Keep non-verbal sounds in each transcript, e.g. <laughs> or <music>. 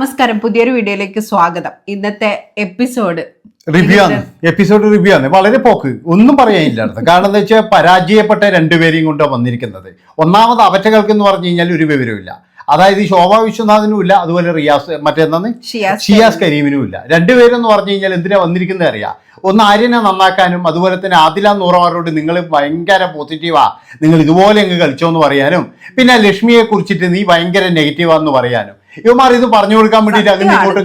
നമസ്കാരം. പുതിയൊരു വീഡിയോയിലേക്ക് സ്വാഗതം. ഇന്നത്തെ എപ്പിസോഡ് റിവ്യൂ ആണ് എപ്പിസോഡ് റിവ്യൂ ആണ് വളരെ പോക്ക്. ഒന്നും പറയാനില്ല കാരണം എന്താ വെച്ചാൽ പരാജയപ്പെട്ട രണ്ടുപേരെയും കൊണ്ടാണ് വന്നിരിക്കുന്നത്. ഒന്നാമത് അവറ്റകൾക്ക് എന്ന് പറഞ്ഞു കഴിഞ്ഞാൽ ഒരു വിവരമില്ല അതായത് ഈ ശോഭാ വിശ്വനാഥനും ഇല്ല അതുപോലെ റിയാസ് മറ്റേന്നാന്ന് ഷിയാസ് കരീമിനും ഇല്ല. രണ്ടുപേരെന്ന് പറഞ്ഞു കഴിഞ്ഞാൽ എന്തിനാ വന്നിരിക്കുന്നത് അറിയാം. ഒന്ന് ആര്യനെ നന്നാക്കാനും അതുപോലെ തന്നെ ആദില നൂറമാരോട് നിങ്ങൾ ഭയങ്കര പോസിറ്റീവാ. നിങ്ങൾ ഇതുപോലെ അങ്ങ് കളിച്ചോന്ന് പറയാനും പിന്നെ ലക്ഷ്മിയെ കുറിച്ചിട്ട് നീ ഭയങ്കര നെഗറ്റീവാന്ന് പറയാനും. ഇവന്മാർ ഇത് പറഞ്ഞു കൊടുക്കാൻ വേണ്ടിട്ട് അങ്ങനെ ഇങ്ങോട്ട്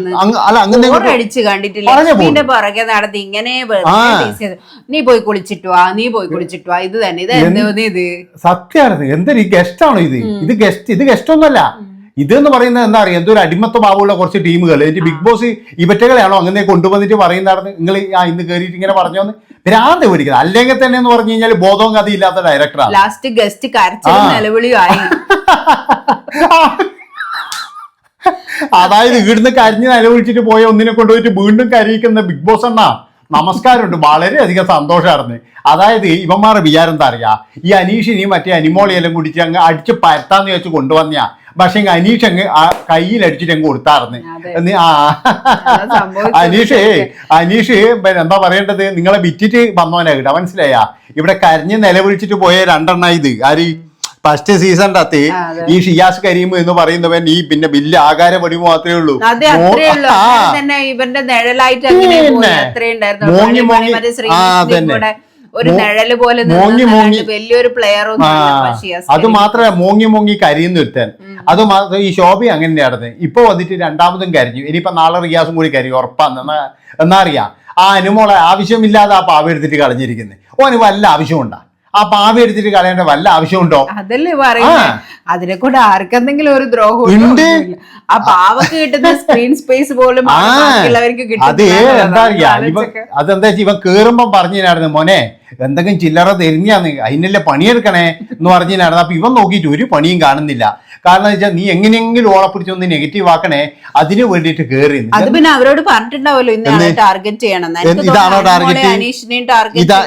അല്ല അങ്ങനെ അടിച്ച് കണ്ടിട്ടില്ല. പറഞ്ഞ പുറകെ നടത്തി ഇങ്ങനെ നീ പോയി കുളിച്ചിട്ടു നീ പോയി കുളിച്ചിട്ടു ഇത് തന്നെ ഇത് ഇത്? സത്യമാണ് എന്തൊരു ഗസ്റ്റ് ആണോ ഇത്? ഇത് ഗസ്റ്റ് ഇത് ഗസ്റ്റ് ഇത് എന്ന് പറയുന്നത് എന്താ അറിയാം? എന്തൊരു അടിമത്ത ഭാവമുള്ള കുറച്ച് ടീമുകൾ എനിക്ക് ബിഗ് ബോസ് ഇവറ്റകളെയാണോ അങ്ങനെ കൊണ്ടുവന്നിട്ട് പറയുന്നതാണ് നിങ്ങൾ ആ ഇന്ന് കയറിയിട്ട് ഇങ്ങനെ പറഞ്ഞോന്ന് ഭ്രാന്ത് പിടിക്കുന്നത്. അല്ലെങ്കിൽ തന്നെ എന്ന് പറഞ്ഞു കഴിഞ്ഞാൽ ബോധവും കഥയില്ലാത്ത ഡയറക്ടറാണ് ലാസ്റ്റ് ഗസ്റ്റ് കരച്ചിലും. നിലവിളിയും ആയി. <laughs> അതായത് ഇവിടുന്ന് കരിഞ്ഞ് നിലവിളിച്ചിട്ട് പോയ ഒന്നിനെ കൊണ്ടുപോയിട്ട് വീണ്ടും കരിയിക്കുന്ന ബിഗ് ബോസ് എന്നാ നമസ്കാരമുണ്ട്. വളരെയധികം സന്തോഷമായിരുന്നു അതായത് ഇവന്മാരുടെ വിചാരം എന്താ അറിയാ? ഈ അനീഷിനെയും മറ്റേ അനിമോളിയെല്ലാം കുടിച്ച് അങ്ങ് അടിച്ച് പരത്താന്ന് വെച്ച് കൊണ്ടുവന്നയാ. പക്ഷെ അനീഷ് അങ്ങ് ആ കയ്യിൽ അടിച്ചിട്ട് അങ്ങ് കൊടുത്താർന്ന്. ആ. അനീഷേ അനീഷ് പിന്നെ എന്താ പറയേണ്ടത്? നിങ്ങളെ വിറ്റിട്ട് വന്നവനാ കേട്ടോ മനസ്സിലായാ? ഇവിടെ കരഞ്ഞ് നിലവിളിച്ചിട്ട് പോയ രണ്ടെണ്ണ ഇത്. ആര്? ഫസ്റ്റ് സീസണിന്റെ അകത്ത് ഈ ഷിയാസ് കരീം എന്ന് പറയുന്നവൻ ഈ പിന്നെ വലിയ ആകാര പടി മാത്രമേ ഉള്ളൂ. ഇവന്റെ നിഴലായിട്ട്. മോങ്ങി മോങ്ങി- ആ, തന്നെ ഒരു നിഴൽ പോലെ മോങ്ങി മോങ്ങി. വലിയൊരു പ്ലെയർ ഒന്നും ആ, അത് മാത്രമല്ല മോങ്ങി മോങ്ങി കരിയുന്ന ഒരുത്തൻ. അത് മാത്രം ഈ ശോഭ അങ്ങനെയായിരുന്നു ഇപ്പൊ വന്നിട്ട് രണ്ടാമതും കരിഞ്ഞു. ഇനിയിപ്പോ നാളെ റിയാസും കൂടി കരിയും ഉറപ്പാന്ന് എന്നാ എന്നാ അറിയാം. ആ അനുമോളെ ആവശ്യമില്ലാതെ ആ പാവ എടുത്തിട്ട് കളഞ്ഞിരിക്കുന്നത് ഓന് വല്ല ആവശ്യമുണ്ടാ ആ പാവി എടുത്തിട്ട് കളയേണ്ട വല്ല ആവശ്യമുണ്ടോ? അതല്ലേ പറയുന്നത്. അതിനെ കൂടെ ആർക്കെന്തെങ്കിലും ഒരു ദ്രോഹം. ആ പാവക്ക് കിട്ടുന്ന സ്ക്രീൻ സ്പേസ് പോലും അത് എന്താ അറിയാ? ഇവ. അതെന്താ ഇവൻ കേറുമ്പം പറഞ്ഞിനായിരുന്നു മോനെ എന്തെങ്കിലും ചില്ലറ തെരിഞ്ഞാന്ന് അതിനല്ലേ പണിയെടുക്കണേ? എന്ന് പറഞ്ഞിനായിരുന്നു. അപ്പൊ ഇവൻ നോക്കിയിട്ട് ഒരു പണിയും കാണുന്നില്ല. കാരണം വെച്ചാൽ നീ എങ്ങനെയെങ്കിലും ഓളെ പിടിച്ചൊന്ന് നെഗറ്റീവ് ആക്കണേ അതിന് വേണ്ടിയിട്ട് കേറി അത് പിന്നെ അവരോട് പറഞ്ഞിട്ടുണ്ടാവല്ലോ ഇതാണോ ടാർഗറ്റ്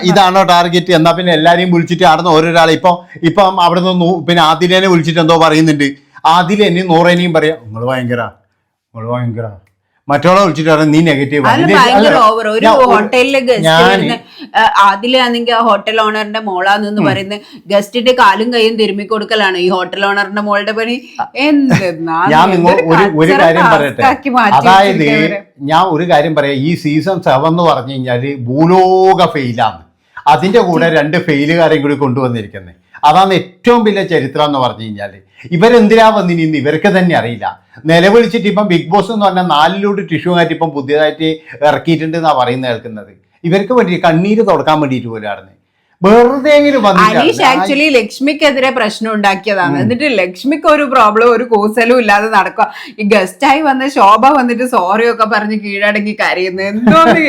ഇതാണോ ടാർഗറ്റ് എന്നാ പിന്നെ എല്ലാരെയും വിളിച്ചിട്ട് ആടുന്ന ഓരോരാളെ ഇപ്പൊ ഇപ്പം അവിടെ നിന്ന് പിന്നെ ആദിലേനെ വിളിച്ചിട്ട് എന്തോ പറയുന്നുണ്ട്. ആദിലേനെയും നൂറേനെയും പറയാം നിങ്ങൾ ഭയങ്കര നിങ്ങൾ ഭയങ്കര. മറ്റുള്ള വിളിച്ചിട്ട് പറയാം നീ നെഗറ്റീവ് ഒരു ഹോട്ടലിലെ ഗസ്റ്റ് അതിലാണെങ്കിൽ ആ ഹോട്ടൽ ഓണറിന്റെ മോളാന്ന് പറയുന്നത് ഗസ്റ്റിന്റെ കാലും കൈയും തിരുമ്മി കൊടുക്കലാണ് ഈ ഹോട്ടൽ ഓണറിന്റെ മോളുടെ പണി. ഞാൻ ഒരു കാര്യം പറയട്ടെ. അതായത് ഞാൻ ഒരു കാര്യം പറയാം ഈ സീസൺ സെവൻ എന്ന് പറഞ്ഞു കഴിഞ്ഞാൽ ഭൂലോക ഫെയിലാണ് അതിന്റെ കൂടെ രണ്ട് ഫെയിലുകാരെയും കൂടി കൊണ്ടുവന്നിരിക്കുന്നത് അതാണ് ഏറ്റവും വലിയ ചരിത്രം എന്ന് പറഞ്ഞു കഴിഞ്ഞാൽ ഇവരെന്തിനാ വന്നിനി ഇവർക്ക് തന്നെ അറിയില്ല. നിലവിളിച്ചിട്ട് ഇപ്പം ബിഗ് ബോസ് എന്ന് പറഞ്ഞാൽ നാലിലൂടെ ടിഷ്യൂ മാറ്റി ഇപ്പം പുതിയതായിട്ട് ഇറക്കിയിട്ടുണ്ട് എന്നാണ് പറയുന്നത് കേൾക്കുന്നത്. ഇവർക്ക് വേണ്ടി കണ്ണീര് തുടക്കാൻ വേണ്ടിയിട്ട് പോലാണ് വെറുതെ അനീഷ് ആക്ച്വലി ലക്ഷ്മിക്കെതിരെ പ്രശ്നം ഉണ്ടാക്കിയതാണ്. എന്നിട്ട് ലക്ഷ്മിക്ക് ഒരു പ്രോബ്ലം ഒരു കൂസലും ഇല്ലാതെ നടക്കുക. ഈ ഗസ്റ്റായി വന്ന ശോഭ വന്നിട്ട് സോറി ഒക്കെ പറഞ്ഞ് കീഴടങ്ങി കരയുന്നു. എന്തോന്ന്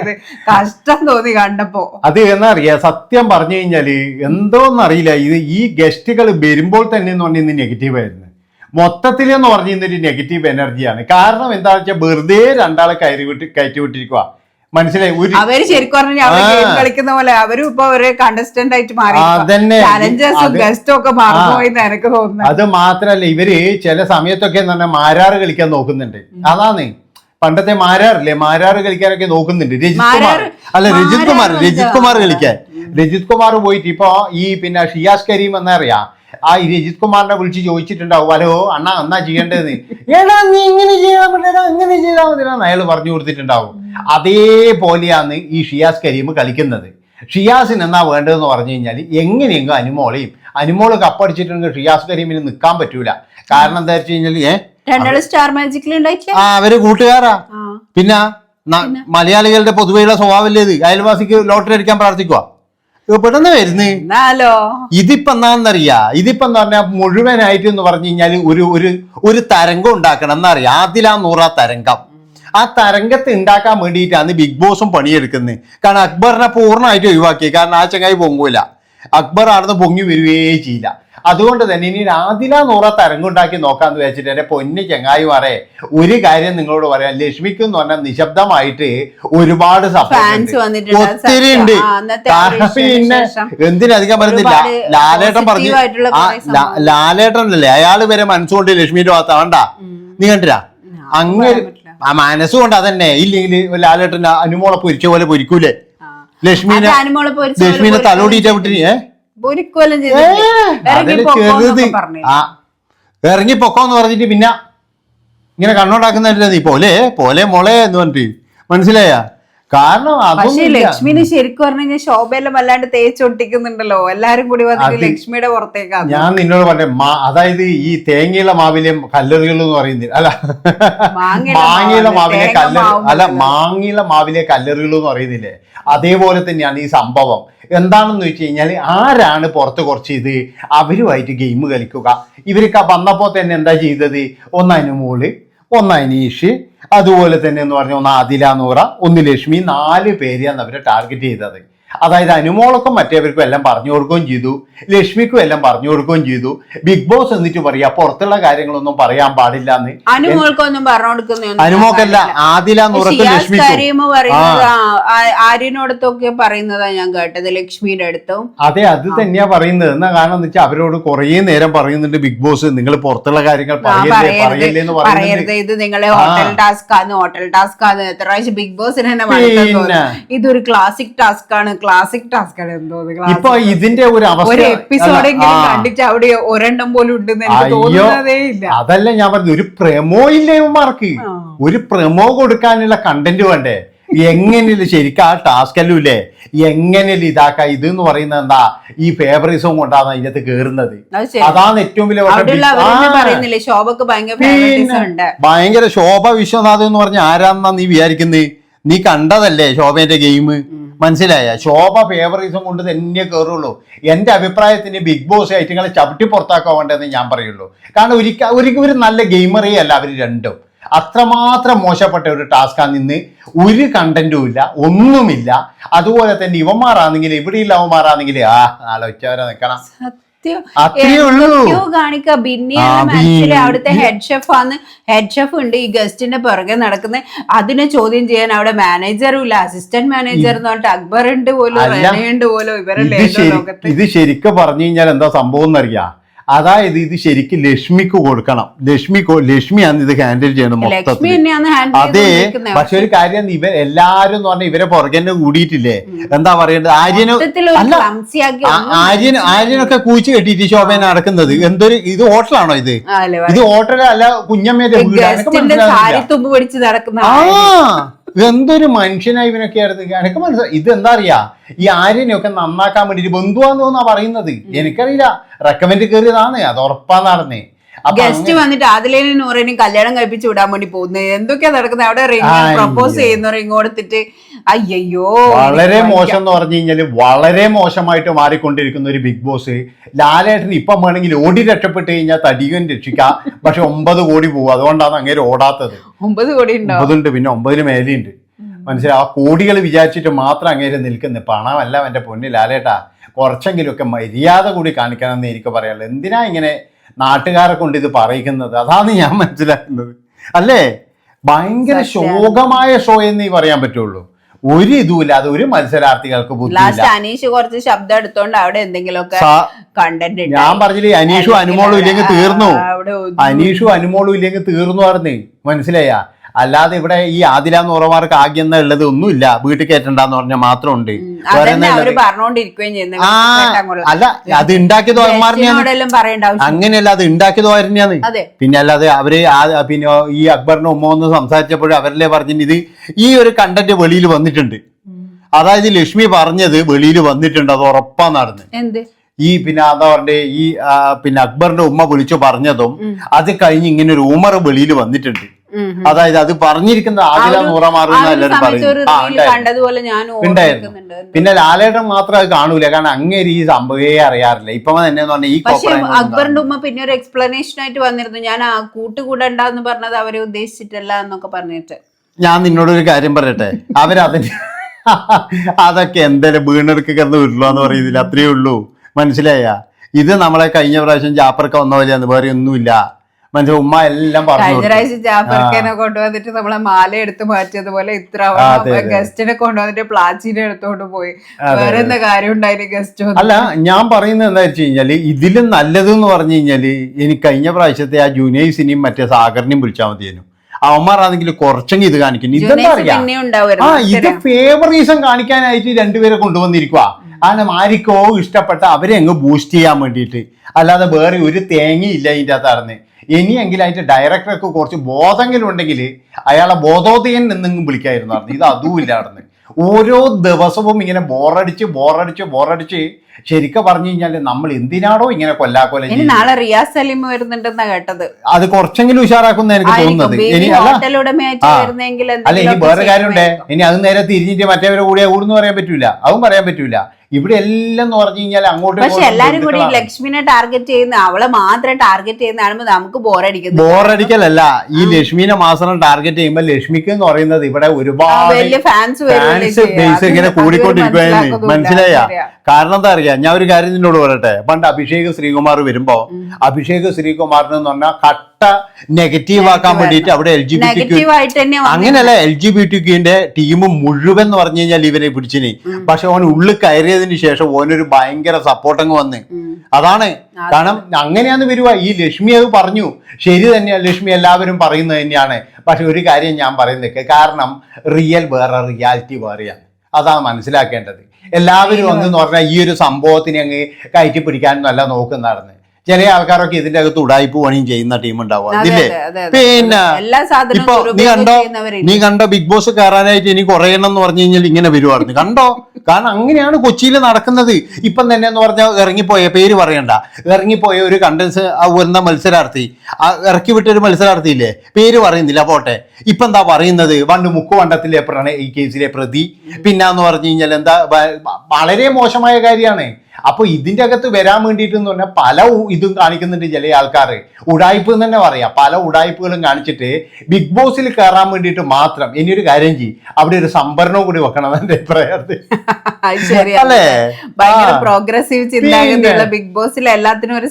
ഇത്? കഷ്ടം തോന്നി കണ്ടപ്പോ. അത് എന്നറിയാ സത്യം പറഞ്ഞു കഴിഞ്ഞാൽ എന്തോന്നറിയില്ല ഇത് ഈ ഗസ്റ്റുകൾ വരുമ്പോൾ തന്നെ എന്ന് പറഞ്ഞ നെഗറ്റീവ് ആയിരുന്നു. മൊത്തത്തിൽ എന്ന് പറഞ്ഞിരുന്നൊരു നെഗറ്റീവ് എനർജിയാണ് കാരണം എന്താ വെച്ചാൽ വെറുതെ രണ്ടാളെ കയറി വിട്ട് കയറ്റി വിട്ടിരിക്കുക മനസ്സിലായി? അവർ ശരിക്കും പറഞ്ഞാൽ അവർ ഗെയിം കളിക്കുന്ന പോലെ അവരും ഇപ്പൊ ഒരു കണ്ടസ്റ്റന്റ് ആയിട്ട് മാറി. ചലഞ്ചേഴ്സും അത് ഗസ്റ്റും ഒക്കെ എന്ന് എനിക്ക് തോന്നുന്നു. അത് മാത്രല്ല ഇവർ ചില സമയത്തൊക്കെ എന്ന് പറഞ്ഞാൽ മാരാറ് കളിക്കാൻ നോക്കുന്നുണ്ട്. അതാണ് പണ്ടത്തെ മാരാറില്ലേ? മാരാറ് കളിക്കാനൊക്കെ നോക്കുന്നുണ്ട്. രജിത് കുമാർ. അല്ല രജിത് കുമാർ രജിത് കുമാർ കളിക്കാൻ. രജിത് കുമാർ പോയിട്ട് ഇപ്പൊ ഈ പിന്നെ ഷിയാസ് കരീം എന്നറിയാം? ആ രജിത് കുമാറിനെ വിളിച്ച് ചോദിച്ചിട്ടുണ്ടാവും ഹലോ അണ്ണ എന്നാ ചെയ്യേണ്ടതെന്ന്? ഏടാ നീ ഇങ്ങനെ ചെയ്യാൻ പറ്റില്ല ഇങ്ങനെ ചെയ്താൽ മതിയെന്ന് അയാൾ പറഞ്ഞു കൊടുത്തിട്ടുണ്ടാവും. അതേപോലെയാണ് ഈ ഷിയാസ് കരീം കളിക്കുന്നത്. ഷിയാസിന് എന്നാ വേണ്ടതെന്ന് പറഞ്ഞു കഴിഞ്ഞാൽ എങ്ങനെയെങ്കിലും അനുമോളെയും അനുമോൾ കപ്പടിച്ചിട്ടുണ്ടെങ്കിൽ ഷിയാസ് കരീമിന് നിൽക്കാൻ പറ്റൂല. കാരണം എന്താ വെച്ച് കഴിഞ്ഞാൽ ഏ സ്റ്റാർ മാജിക്കിൽ ആ അവർ കൂട്ടുകാരാ. പിന്നെ മലയാളികളുടെ പൊതുവെയുള്ള സ്വഭാവമല്ലേ ഇത്? അയൽവാസിക്ക് ലോട്ടറി അടിക്കാൻ പ്രാർത്ഥിക്കുക പെട്ടെന്ന് വരുന്നേ. എന്നാലോ? ഇതിപ്പോ എന്താണെന്നറിയാ ഇതിപ്പോ എന്ന് പറഞ്ഞാൽ മുഴുവനായിട്ട് എന്ന് പറഞ്ഞു കഴിഞ്ഞാൽ ഒരു ഒരു ഒരു തരംഗം ഉണ്ടാക്കണം എന്നറിയാം. ആദിലാ നൂറാ തരംഗം. ആ തരംഗത്തെ ഉണ്ടാക്കാൻ വേണ്ടിയിട്ടാണ് ബിഗ് ബോസും പണിയെടുക്കുന്നത്. കാരണം അക്ബറിനെ പൂർണമായിട്ട് ഒഴിവാക്കി. കാരണം ആ ചങ്ങായി പൊങ്ങൂല. അക്ബർ ആടുന്ന് പൊങ്ങി വരികയേ ചെയ്യില്ല. അതുകൊണ്ട് തന്നെ ഇനി ആദില നൂറ തരംഗം ഉണ്ടാക്കി നോക്കാന്ന് വെച്ചിട്ട് എന്റെ പൊന്നു ചെങ്ങായി പറേ ഒരു കാര്യം നിങ്ങളോട് പറയാം. ലക്ഷ്മിക്ക് എന്ന് പറഞ്ഞാൽ നിശബ്ദമായിട്ട് ഒരുപാട് ഒത്തിരി ഉണ്ട്. പിന്നെ എന്തിനധികം പറയുന്നില്ല. ലാലേട്ടൻ പറഞ്ഞു ലാലേട്ടൻ അല്ലേ അയാൾ വരെ മനസ്സുകൊണ്ട് ലക്ഷ്മിയുടെ ഭാഗത്ത് വേണ്ട നീ കണ്ടില്ല അങ്ങനെ ആ മനസ്സുകൊണ്ട് അതന്നെ. ഇല്ലെങ്കിൽ ലാലേട്ടൻ അനുമോളെ പൊരിച്ച പോലെ പൊരിക്കൂലേ? ലക്ഷ്മിനെ ലക്ഷ്മിനെ തലോടിയിട്ട് വിട്ടിനി ഏഹ് ഇറങ്ങി പൊക്കോന്ന് പറഞ്ഞിട്ട് പിന്നെ ഇങ്ങനെ കണ്ണോണ്ടാക്കുന്ന നീ പോലെ പോലെ മോളെ എന്ന് പറഞ്ഞിട്ട്. മനസ്സിലായ? കാരണം പക്ഷേ ലക്ഷ്മിന് ശരിക്കും പറഞ്ഞു കഴിഞ്ഞാൽ ശോഭയെല്ലാം വല്ലാണ്ട് തേച്ചൊട്ടിക്കുന്നുണ്ടല്ലോ എല്ലാരും കൂടി വന്നിട്ട് ലക്ഷ്മിയുടെ പുറത്തേക്കാണ് ഞാൻ നിന്നോട് പറഞ്ഞ അതായത് ഈ തേങ്ങയുള്ള മാവിലെ കല്ലറികൾ എന്ന് പറയുന്നില്ല അല്ല. മാങ്ങയുള്ള മാവ്, മാവിലെ കല്ലറി അല്ല. മാങ്ങയുള്ള മാവിലെ കല്ലറികൾ എന്ന് പറയുന്നില്ലേ? അതേപോലെ തന്നെയാണ് ഈ സംഭവം. എന്താണെന്ന് വെച്ച് കഴിഞ്ഞാൽ ആരാണ് പുറത്ത് കുറച്ച് ഇത് അവരുമായിട്ട് ഗെയിം കളിക്കുക? ഇവർക്ക് വന്നപ്പോൾ തന്നെ എന്താ ചെയ്തത്? ഒന്നതിന് അനുമോൾ ഒന്ന് അനീഷ് അതുപോലെ തന്നെ എന്ന് പറഞ്ഞ ഒന്ന് ആദില നൂറ ഒന്ന് ലക്ഷ്മി നാല് പേരെയാണ് അവരെ ടാർഗറ്റ് ചെയ്തത്. അതായത് അനുമോളൊക്കെ മറ്റേവർക്കും എല്ലാം പറഞ്ഞു കൊടുക്കുകയും ചെയ്തു ലക്ഷ്മിക്കും എല്ലാം പറഞ്ഞു കൊടുക്കുകയും ചെയ്തു. ബിഗ് ബോസ് എന്നിട്ട് പറയാ പുറത്തുള്ള കാര്യങ്ങളൊന്നും പറയാൻ പാടില്ല എന്ന് അനുമോൾക്കൊന്നും പറഞ്ഞു കൊടുക്കുന്ന അനുമോക്കല്ല ആദില നൂറക്കും ലക്ഷ്മിക്കും. പറയുന്നത് ആര്യനോടത്തൊക്കെ പറയുന്നതാ ഞാൻ കേട്ടത് ലക്ഷ്മിയുടെ അടുത്തും. അതെ അത് തന്നെയാ പറയുന്നത്. എന്നാ കാരണം എന്ന് വെച്ചാൽ അവരോട് കുറേ നേരം പറയുന്നുണ്ട് ബിഗ് ബോസ് നിങ്ങൾ പുറത്തുള്ള കാര്യങ്ങൾ പറയല്ലേ പറയല്ലേ എന്ന് പറയരുത് ഇത് നിങ്ങളെ ഹോട്ടൽ ടാസ്ക് ആണ് ഹോട്ടൽ ടാസ്ക് ആണ് എത്ര പ്രാവശ്യം ബിഗ് ബോസിന് തന്നെ ഇതൊരു ക്ലാസിക് ടാസ്ക് ആണ് ക്ലാസിക് ടാസ്ക് ആണ് എന്തോ ഇപ്പൊ ഇതിന്റെ ഒരു അവസ്ഥ ഒരു കണ്ടിട്ട് അവിടെ ഒരെണ്ണം പോലും ഉണ്ടെന്ന് എനിക്ക് തോന്നുന്നതേ ഇല്ല. അതല്ല ഞാൻ പറഞ്ഞു ഒരു പ്രമോ ഇല്ലേ ഇവന്മാർക്ക്? ഒരു പ്രമോ കൊടുക്കാനുള്ള കണ്ടന്റ് വേണ്ടേ? എങ്ങനെയല്ലേ ശരിക്കും ആ ടാസ്ക് എല്ലാം ഇല്ലേ? എങ്ങനെയല്ലേ ഇതാക്ക? ഇത് എന്ന് പറയുന്നത് എന്താ? ഈ ഫേവറിസം കൊണ്ടാണ് അതിനകത്ത് കേറുന്നത്. അതാണ് ഏറ്റവും വലിയ ഭയങ്കര ശോഭ വിശ്വനാഥ് എന്ന് പറഞ്ഞ ആരാന്നാ നീ വിചാരിക്കുന്നത് നീ കണ്ടതല്ലേ ശോഭന്റെ ഗെയിം? മനസ്സിലായ? ശോഭ ഫേവറിസം കൊണ്ട് തന്നെ കയറുള്ളൂ എന്റെ അഭിപ്രായത്തിന് ബിഗ് ബോസ് ഐറ്റങ്ങളെ ചവിട്ടി പുറത്താക്കാൻ വേണ്ടതെന്ന് ഞാൻ പറയുള്ളൂ. കാരണം ഒരിക്കൽ ഒരിക്കൽ ഒരു നല്ല ഗെയിമറേ അല്ല അവർ രണ്ടും. അത്രമാത്രം മോശപ്പെട്ട ഒരു ടാസ്കാ നിന്ന് ഒരു കണ്ടന്റും ഇല്ല ഒന്നുമില്ല. അതുപോലെ തന്നെ ഇവന്മാരാണെങ്കിൽ ഇവിടെയുള്ള അവന്മാരാണെങ്കിൽ ആ നാളെ ഉച്ചവരെ നിൽക്കണം കാണിക്ക. ആ, ബിന്നിയാണ് അവിടുത്തെ ഹെഡ് ഷെഫ് ആണ്. ഹെഡ് ഷെഫ് ഉണ്ട് ഈ ഗസ്റ്റിന്റെ പുറകെ നടക്കുന്നത് അതിനെ ചോദ്യം ചെയ്യാൻ അവിടെ മാനേജറും ഇല്ല അസിസ്റ്റന്റ് മാനേജർ എന്ന് പറഞ്ഞിട്ട് അക്ബർ ഉണ്ട് പോലും ഉണ്ട് പോലും ഇവരല്ലേ ഇത് ശരിക്കും പറഞ്ഞു കഴിഞ്ഞാൽ എന്താ സംഭവം എന്നറിയാ അതായത് ഇത് ശരിക്കും ലക്ഷ്മിക്ക് കൊടുക്കണം. ലക്ഷ്മി ലക്ഷ്മിയാണ് ഇത് ഹാൻഡിൽ ചെയ്യണം മൊത്തത്തിൽ അതെ പക്ഷെ ഒരു കാര്യം ഇവർ എല്ലാരും എന്ന് പറഞ്ഞാൽ ഇവരെ പുറകെ തന്നെ കൂടിയിട്ടില്ലേ എന്താ പറയേണ്ടത്? ആര്യന് അല്ല ആര്യൻ ആര്യനൊക്കെ കൂച്ചു കെട്ടിയിട്ട് ശോഭന നടക്കുന്നത്. എന്തൊരു ഇത് ഹോട്ടലാണോ ഇത്? ഇത് ഹോട്ടലല്ല കുഞ്ഞമ്മേന്റെ വീട് ആ. എന്തൊരു മനുഷ്യനായി ഇവനൊക്കെ ആയിരുന്നു? എനിക്ക് മനസ്സിലായി. ഇത് എന്താ അറിയാ? ഈ ആര്യനെയൊക്കെ നന്നാക്കാൻ വേണ്ടി ബന്ധുവാന്ന് തോന്നാ പറയുന്നത്? എനിക്കറിയില്ല. റെക്കമെന്റ് കയറിയതാണ് അത് ഉറപ്പാ നടന്നേ. ഗസ്റ്റ് വന്നിട്ട് ആദിലേനും നൂറേനും കല്യാണം കഴിപ്പിച്ച് വിടാൻ വേണ്ടി പോകുന്നത് എന്തൊക്കെയാ നടക്കുന്നത് അവിടെ റിംഗ്. പ്രപ്പോസ് ചെയ്യുന്നു റിംഗ് കൊടുത്തിട്ട് അയ്യോ വളരെ മോശം എന്ന് പറഞ്ഞു കഴിഞ്ഞാൽ വളരെ മോശമായിട്ട് മാറിക്കൊണ്ടിരിക്കുന്ന ഒരു ബിഗ് ബോസ് ലാലേട്ടൻ ഇപ്പം വേണമെങ്കിൽ ഓടി രക്ഷപ്പെട്ട് കഴിഞ്ഞാൽ തടിയും രക്ഷിക്കാം. പക്ഷെ ഒമ്പത് കോടി പോകും അതുകൊണ്ടാണ് അങ്ങനെ ഓടാത്തത്. ഒമ്പത് കോടി ഉണ്ടോ? ഒമ്പതുണ്ട് പിന്നെ ഒമ്പതിന് മേലെയുണ്ട്. മനസ്സിലായി? ആ കോടികൾ വിചാരിച്ചിട്ട് മാത്രം അങ്ങേര് നിൽക്കുന്നത് പണമല്ല എന്റെ പൊന്നിൽ ലാലേട്ടാ. കുറച്ചെങ്കിലുമൊക്കെ മര്യാദ കൂടി കാണിക്കണമെന്ന് എനിക്ക് പറയാനുള്ളത് എന്തിനാ ഇങ്ങനെ നാട്ടുകാരെ കൊണ്ട് ഇത് പറയിക്കുന്നത് അതാണ് ഞാൻ മനസ്സിലാക്കുന്നത്. അല്ലേ? ഭയങ്കര. ശോകമായ ഷോ എന്നേ പറയാൻ പറ്റുള്ളൂ. ഒരു ഇതുമില്ല. അത് ഒരു മത്സരാർത്ഥികൾക്ക് ലാസ്റ്റ് അനീഷ് കുറച്ച് ശബ്ദം എടുത്തോണ്ട് അവിടെ എന്തെങ്കിലുമൊക്കെ കണ്ടന്റ് ഞാൻ പറഞ്ഞില്ലേ അനീഷു അനുമോളും ഇല്ലെങ്കിൽ തീർന്നു. അനീഷും അനുമോളും ഇല്ലെങ്കിൽ തീർന്നു പറഞ്ഞേ. മനസ്സിലായ? അല്ലാതെ ഇവിടെ ഈ ആദിലാന്ന് ഉറമാർക്ക് ആഗ്യം ഉള്ളത് ഒന്നുമില്ല. വീട്ടിൽ കയറ്റണ്ടെന്ന് പറഞ്ഞാൽ മാത്രം ഉണ്ട് ഉം. വേറെ അതന്നെ എന്നാ അവർ ഉള്ളത്? പറഞ്ഞോണ്ടിരിക്കുകയും ചെയ്യുന്നത്. ആ കേട്ടാൻ കൊള്ളാം. അല്ല അത് ഉണ്ടാക്കിയത് അങ്ങനെയല്ല അത് ഉണ്ടാക്കിയത് ഓരന്നെയാണ് പിന്നെ അല്ലാതെ അവർ പിന്നെ ഈ അക്ബറിന് ഉമ്മ ഒന്ന് സംസാരിച്ചപ്പോഴും അവരല്ലേ പറഞ്ഞിട്ട് ഇത് ഈ ഒരു കണ്ടന്റ് വെളിയിൽ വന്നിട്ടുണ്ട്. അതായത് ലക്ഷ്മി പറഞ്ഞത് വെളിയിൽ വന്നിട്ടുണ്ട് അത് ഉറപ്പാ നടന്ന്. ഈ പിന്നെ എന്താ പറഞ്ഞേ ഈ പിന്നെ അക്ബറിന്റെ ഉമ്മ വിളിച്ചു പറഞ്ഞതും അത് കഴിഞ്ഞ് ഇങ്ങനെ ഒരു ഉമർ വെളിയിൽ വന്നിട്ടുണ്ട്. അതായത് അത് പറഞ്ഞിരിക്കുന്ന ആദില മുറ ആ മാറുന്ന എല്ലാരും എല്ലാവരും പറയുന്നു ഉണ്ടായിരുന്നു. പിന്നെ ലാലേട്ടൻ മാത്രം അത് കാണൂല. കാരണം അങ്ങേര് ഈ സംഭവേ അറിയാറില്ല. ഇപ്പൊ തന്നെ പറഞ്ഞാൽ ഈ അക്ബറിന്റെ ഉമ്മ പിന്നെ ഒരു എക്സ്പ്ലനേഷൻ ആയിട്ട് വന്നിരുന്നു. ഞാൻ ആ കൂട്ടുകൂടണ്ടെന്ന് പറഞ്ഞത് അവരെ ഉദ്ദേശിച്ചിട്ടല്ല എന്നൊക്കെ പറഞ്ഞിട്ട്. ഞാൻ നിന്നോടൊരു കാര്യം പറയട്ടെ? അവരതിന് അതൊക്കെ എന്തായാലും വീണെടുക്ക് കിടന്ന് ഉരുളാന്ന് പറയുന്നില്ല. അത്രയേ ഉള്ളൂ. മനസ്സിലായ? ഇത് നമ്മളെ കഴിഞ്ഞ പ്രാവശ്യം ജാപ്പർക്ക വന്ന പോലെയാണ് വേറെ ഒന്നുമില്ല. മനസ്സിലായി ഉമ്മ എല്ലാം പറഞ്ഞു കഴിഞ്ഞ. പ്രാവശ്യം കൊണ്ടുവന്നിട്ട് നമ്മളെ മാല എടുത്ത് മാറ്റിയതുപോലെ ഇത്ര. ഗസ്റ്റിനെ കൊണ്ടുവന്നിട്ട് പ്ലാച്ചിനെ എടുത്തോണ്ട് പോയി. വേറെ എന്താ കാര്യം ഉണ്ടായിരുന്നു ഗസ്റ്റ് അല്ല ഞാൻ പറയുന്നത് എന്താ വെച്ച് കഴിഞ്ഞാൽ ഇതിലും നല്ലത് എന്ന് പറഞ്ഞു കഴിഞ്ഞാൽ എനിക്ക് കഴിഞ്ഞ പ്രാവശ്യത്തെ ആ ജൂനിയേഴ്സിനെയും മറ്റേ സാഗറിനെയും വിളിച്ചാൽ മതിയേനു. അവന്മാരാണെങ്കിൽ കുറച്ചെങ്കിൽ ഇത് കാണിക്കുന്നു ഇതെന്താ പറയാ അറിയാ? ആ ഇത് ഫേവറീസം ഫേവറിസം കാണിക്കാനായിട്ട് രണ്ടുപേരെ കൊണ്ടുവന്നിരിക്കുക കാരണം ആർക്കോ ഇഷ്ടപ്പെട്ട അവരെ അങ്ങ് ബൂസ്റ്റ് ചെയ്യാൻ വേണ്ടിയിട്ട്. അല്ലാതെ വേറെ ഒരു തേങ്ങയില്ല ഇതിന്റെ അകത്ത് അറിഞ്ഞ് ഇനിയെങ്കിലും അതിന്റെ ഡയറക്ടർക്ക് കുറച്ച് ബോധമെങ്കിലും ഉണ്ടെങ്കിൽ അയാളെ ബോധോദയൻ എന്നെങ്കിലും വിളിക്കായിരുന്നു അറിഞ്ഞ് ഇത് അതും ഇല്ല അറിഞ്ഞ് ഓരോ ദിവസവും ഇങ്ങനെ ബോറടിച്ച് ബോറടിച്ച് ബോറടിച്ച് ശരിക്കും പറഞ്ഞു കഴിഞ്ഞാൽ നമ്മൾ എന്തിനാണോ ഇങ്ങനെ കൊല്ലാക്കൊല നാളെ റിയാസ് സലീം വരുന്നുണ്ടെന്നാ കേട്ടത്. അത് കുറച്ചെങ്കിലും ഉഷാറാക്കുന്ന എനിക്ക് തോന്നുന്നത്. ഇനി അല്ല ഇനി വേറെ കാര്യമുണ്ടേ ഉണ്ടേ. ഇനി അത് നേരെ തിരിഞ്ഞിട്ട് മറ്റേവരെ കൂടിയാ ഊർന്ന് പറയാൻ പറ്റൂല. അതും പറയാൻ പറ്റൂല. ഇവിടെ എല്ലാം എന്ന് പറഞ്ഞു കഴിഞ്ഞാൽ അങ്ങോട്ട് പക്ഷെ എല്ലാരും കൂടി. ലക്ഷ്മിനെ ടാർഗറ്റ് ചെയ്യുന്ന അവളെ മാത്രം ടാർഗറ്റ് ചെയ്യുന്ന കാണുമ്പോ നമുക്ക് ബോറടിക്കുന്നു ബോറടിക്കലല്ല. ഈ ലക്ഷ്മിനെ മാത്രം ടാർഗറ്റ് ചെയ്യുമ്പോൾ ലക്ഷ്മിക്ക് എന്ന് പറയുന്നത് ഇവിടെ ഒരുപാട് വലിയ ഫാൻസ് ഫാൻസ് ബേസ് ഇങ്ങനെ കൂടിക്കൊണ്ടിരിക്കുകയാണ്. മനസ്സിലായ? കാരണം എന്താ അറിയാം? ഞാൻ ഒരു കാര്യം നിന്നോട് പറയട്ടെ? പണ്ട് അഭിഷേക് ശ്രീകുമാർ വരുമ്പോ അഭിഷേക് ശ്രീകുമാറിന് എന്ന് പറഞ്ഞാൽ കട്ട നെഗറ്റീവ് ആക്കാൻ വേണ്ടിയിട്ട് അവിടെ എൽ ജി ബി ടി അങ്ങനെയല്ല എൽ ജി ബി ടി ക്യൂന്റെ ടീം മുഴുവൻ എന്ന് പറഞ്ഞു കഴിഞ്ഞാൽ ഇവനെ പിടിച്ചിനി. പക്ഷെ ഓൻ ഉള്ളിൽ കയറിയതിന് ശേഷം ഓനൊരു ഭയങ്കര സപ്പോർട്ട് അങ്ങ് വന്ന്. അതാണ്. കാരണം അങ്ങനെയാന്ന് വരുക. ഈ ലക്ഷ്മി അത് പറഞ്ഞു. ശരി തന്നെയാണ് ലക്ഷ്മി എല്ലാവരും പറയുന്നത് തന്നെയാണ്. പക്ഷെ ഒരു കാര്യം ഞാൻ പറയുന്നത് കാരണം റിയൽ വേറെ റിയാലിറ്റി വേറെയാണ്. അതാണ് മനസ്സിലാക്കേണ്ടത്. എല്ലാവരും ഒന്ന് പറഞ്ഞാൽ ഈ ഒരു സംഭവത്തിനെ അങ്ങ് കയറ്റി പിടിക്കാനൊന്നല്ല നോക്കുന്നതാണ് ചില ആൾക്കാരൊക്കെ ഇതിന്റെ അകത്ത് ഉടായ്പ പണിയും ചെയ്യുന്ന ടീം ഉണ്ടാവും അതെ, അതില്ലേ? അതെ, അതെ, അതെ. പിന്നെ ഇപ്പൊ നീ കണ്ടോ. നീ കണ്ടോ ബിഗ് ബോസ് കയറാനായിട്ട് ഇനി കുറയണം എന്ന് പറഞ്ഞു കഴിഞ്ഞാൽ ഇങ്ങനെ വരുവായിരുന്നു. കണ്ടോ? കാരണം അങ്ങനെയാണ് കൊച്ചിയിൽ നടക്കുന്നത്. ഇപ്പം തന്നെ എന്ന് പറഞ്ഞാൽ ഇറങ്ങിപ്പോയ പേര് പറയണ്ട. ഇറങ്ങിപ്പോയ ഒരു കണ്ടൻസ് വരുന്ന മത്സരാർത്ഥി ഇറക്കി വിട്ടൊരു മത്സരാർത്ഥിയില്ലേ പേര് പറയുന്നില്ല പോട്ടെ. ഇപ്പൊ എന്താ പറയുന്നത്? വണ്ട് മുക്ക് വണ്ടത്തിലെ ഈ കേസിലെ പ്രതി. പിന്നാന്ന് പറഞ്ഞു കഴിഞ്ഞാൽ എന്താ വളരെ മോശമായ കാര്യമാണ്. അപ്പൊ ഇതിന്റെ അകത്ത് വരാൻ വേണ്ടിയിട്ട് എന്ന് പറഞ്ഞാൽ പല ഇതും കാണിക്കുന്നുണ്ട് ചില ആൾക്കാർ ഉടായ്പ എന്ന് തന്നെ പറയാം. പല ഉടായ്പകളും കാണിച്ചിട്ട് ബിഗ് ബോസിൽ കയറാൻ വേണ്ടിയിട്ട് മാത്രം. ഇനി ഒരു കാര്യം ചെയ്യും. അവിടെ ഒരു സംഭരണവും കൂടി വെക്കണം എന്റെ അഭിപ്രായത്തിൽ. <laughs> അത് അല്ലേ? പ്രോഗ്രസീവ് ചിന്താഗതിയുള്ള ബിഗ് ബോസിൽ എല്ലാത്തിനും ഒരു.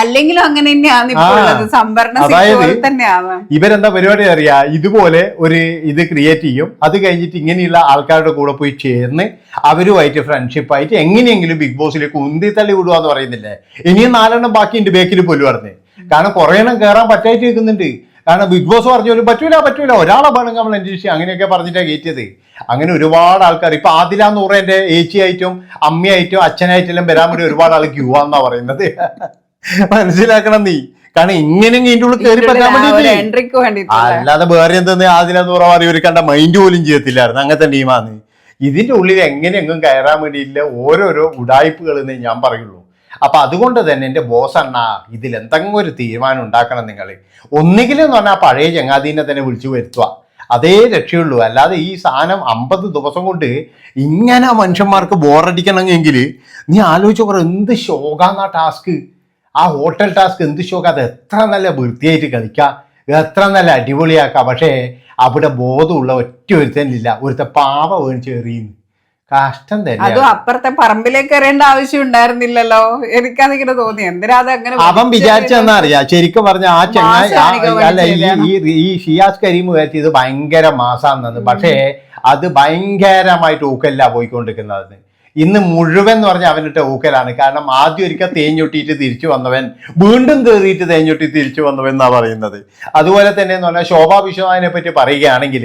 അല്ലെങ്കിലും അങ്ങനെ തന്നെയാണ് ഇവരെന്താ പരിപാടി അറിയാ? ഇതുപോലെ ഒരു ഇത് ക്രിയേറ്റ് ചെയ്യും. അത് കഴിഞ്ഞിട്ട് ഇങ്ങനെയുള്ള ആൾക്കാരുടെ കൂടെ പോയി ചേർന്ന് അവരുമായിട്ട് ഫ്രണ്ട്ഷിപ്പായിട്ട് എങ്ങനെയെങ്കിലും ബിഗ് ബോസിലേക്ക് ഉന്തി തള്ളി വിടുക എന്ന് പറയുന്നില്ലേ? ഇനിയും നാലെണ്ണം ബാക്കിയുണ്ട് ബേക്കിൽ പോലും പറഞ്ഞ്. കാരണം കുറേ എണ്ണം കയറാൻ പറ്റായിട്ട് നിൽക്കുന്നുണ്ട്. കാരണം ബിഗ് ബോസ് പറഞ്ഞു പോലും പറ്റൂല പറ്റൂല. ഒരാളെ വേണം നമ്മൾ അന്വേഷിച്ച് അങ്ങനെയൊക്കെ പറഞ്ഞിട്ടാണ് കയറ്റിയത്. അങ്ങനെ ഒരുപാട് ആൾക്കാർ ഇപ്പൊ ആദില ഏച്ചി ഏച്ചിയായിട്ടും അമ്മയായിട്ടും അച്ഛനായിട്ടെല്ലാം വരാൻ വേണ്ടി ഒരുപാട് ആൾ ക്യൂ ആന്നാ പറയുന്നത്. മനസ്സിലാക്കണം നീ. കാരണം ഇങ്ങനെ ഇതിന്റെ ഉള്ളിൽ കയറി പറ്റാൻ വേണ്ടി അല്ലാതെ വേറെ എന്തെന്ന് ആദിലെന്ന് പറയാൻ ഇവർ കണ്ട മൈൻഡ് പോലും ചെയ്യത്തില്ലായിരുന്നു. അങ്ങനത്തെ ടീമാന്ന് ഇതിന്റെ ഉള്ളിൽ എങ്ങനെ എങ്ങും കയറാൻ വേണ്ടിയില്ല ഓരോരോ ഉടായ്പകൾ എന്ന് ഞാൻ പറയുള്ളൂ. അപ്പൊ അതുകൊണ്ട് തന്നെ എന്റെ ബോസ് അണ്ണാ ഇതിൽ എന്തെങ്കിലും ഒരു തീരുമാനം ഉണ്ടാക്കണം നിങ്ങൾ. ഒന്നുകിൽ എന്ന് പറഞ്ഞാൽ പഴയ ചങ്ങാതീനെ തന്നെ വിളിച്ചു വരുത്തുക. അതേ രക്ഷയുള്ളൂ അല്ലാതെ ഈ സാധനം അമ്പത് ദിവസം കൊണ്ട് ഇങ്ങനെ മനുഷ്യന്മാർക്ക് ബോറടിക്കണമെങ്കിൽ നീ ആലോചിച്ച് പറ എന്ത് ശോകാന്ന ടാസ്ക് ആ ഹോട്ടൽ ടാസ്ക് എന്ത് ശോക? അത് എത്ര നല്ല വൃത്തിയായിട്ട് കളിക്കാം. എത്ര നല്ല അടിപൊളിയാക്കാം. പക്ഷേ അവിടെ ബോധമുള്ള ഒറ്റ ഒരുത്തനില്ല. ഒരുത്ത പാവ വേണിച്ച് എറിയുന്നു കഷ്ടം അതും തന്നെ അപ്പുറത്തെ പറമ്പിലേക്ക് എറിയേണ്ട ആവശ്യം ഉണ്ടായിരുന്നില്ലല്ലോ. എനിക്കതിങ്ങനെ തോന്നി. എന്തിനാ അത് അങ്ങനെ അവൻ വിചാരിച്ചെന്നാ അറിയാം. ശരിക്കും പറഞ്ഞ ആ ചങ്ങായി അല്ല ഈ ഈ ഷിയാസ് കരീം വിചാരിച്ചത് ഭയങ്കര മാസാന്നു പക്ഷേ അത് ഭയങ്കരമായിട്ട് ഊക്കല്ല പോയിക്കൊണ്ടിരിക്കുന്നത്. ഇന്ന് മുഴുവൻ എന്ന് പറഞ്ഞാൽ അവനിട്ട് ഊക്കലാണ്. കാരണം ആദ്യം ഒരിക്കൽ തേഞ്ഞൊട്ടിയിട്ട് തിരിച്ചു വന്നവൻ വീണ്ടും കയറിയിട്ട് തേഞ്ഞൊട്ടി തിരിച്ചു വന്നവൻ എന്നാ പറയുന്നത്. അതുപോലെ തന്നെ എന്ന് പറഞ്ഞാൽ ശോഭാ വിശ്വനാഥിനെ പറ്റി പറയുകയാണെങ്കിൽ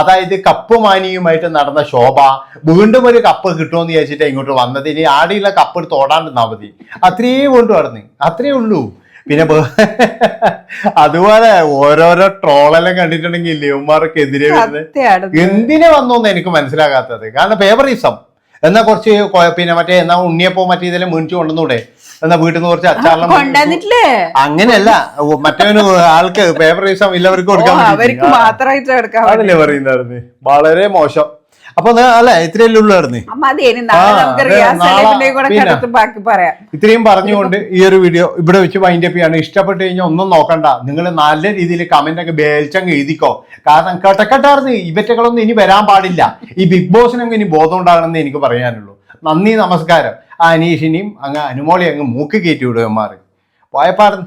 അതായത് കപ്പ് മാനിയുമായിട്ട് നടന്ന ശോഭ വീണ്ടും ഒരു കപ്പ് കിട്ടുമെന്ന് വിചാരിച്ചിട്ട് ഇങ്ങോട്ട് വന്നത്. ഇനി ആടെയുള്ള കപ്പ് എടുത്ത് ഓടാണ്ടിരുന്നാൽ മതി. അത്രയേ കൊണ്ടു നടന്ന്. അത്രയേ ഉള്ളൂ. പിന്നെ അതുപോലെ ഓരോരോ ട്രോളെല്ലാം കണ്ടിട്ടുണ്ടെങ്കിൽ ലിയോമാർക്കെതിരെ വരുന്നത്. എതിരെ എന്തിനെ വന്നോന്ന് എനിക്ക് മനസ്സിലാകാത്തത്. കാരണം ഫേവറിസം എന്നാ കുറച്ച് പിന്നെ മറ്റേ എന്നാ ഉണ്ണിയപ്പോ മറ്റേ ഇതെല്ലാം മേടിച്ചു കൊണ്ടുവന്നൂടെ? എന്നാ വീട്ടിൽ നിന്ന് കുറച്ച്. കൊണ്ടുവന്നിട്ടില്ലേ? അങ്ങനെയല്ല ഓ, ആൾക്ക് ആൾക്ക് ഫേവറിസം ഇല്ലവർക്ക് കൊടുക്കാൻ അതല്ലേ പറയുന്നായിരുന്നു വളരെ മോശം. അപ്പൊ അല്ലെ ഇത്രയല്ലേ ഉള്ളായിരുന്നു? ഇത്രയും പറഞ്ഞുകൊണ്ട് ഈ ഒരു വീഡിയോ ഇവിടെ വെച്ച് വൈൻഡ് അപ്പ് ചെയ്യാണ്. ഇഷ്ടപ്പെട്ട് കഴിഞ്ഞാൽ ഒന്നും നോക്കണ്ട. നിങ്ങൾ നല്ല രീതിയിൽ കമന്റ് ഒക്കെ ബേൽച്ചങ്ങ് എഴുതിക്കോ. കാരണം കെട്ടക്കെട്ടാർന്ന് ഇവറ്റകളൊന്നും ഇനി വരാൻ പാടില്ല. ഈ ബിഗ് ബോസിനൊക്കെ ഇനി ബോധം ഉണ്ടാകണമെന്ന് എനിക്ക് പറയാനുള്ളൂ. നന്ദി നമസ്കാരം. ആ അനീഷിനെയും അങ്ങ് അനുമോളി അങ്ങ് മൂക്ക് കയറ്റി വിടുവന്മാർ പോയപ്പാർന്ന്.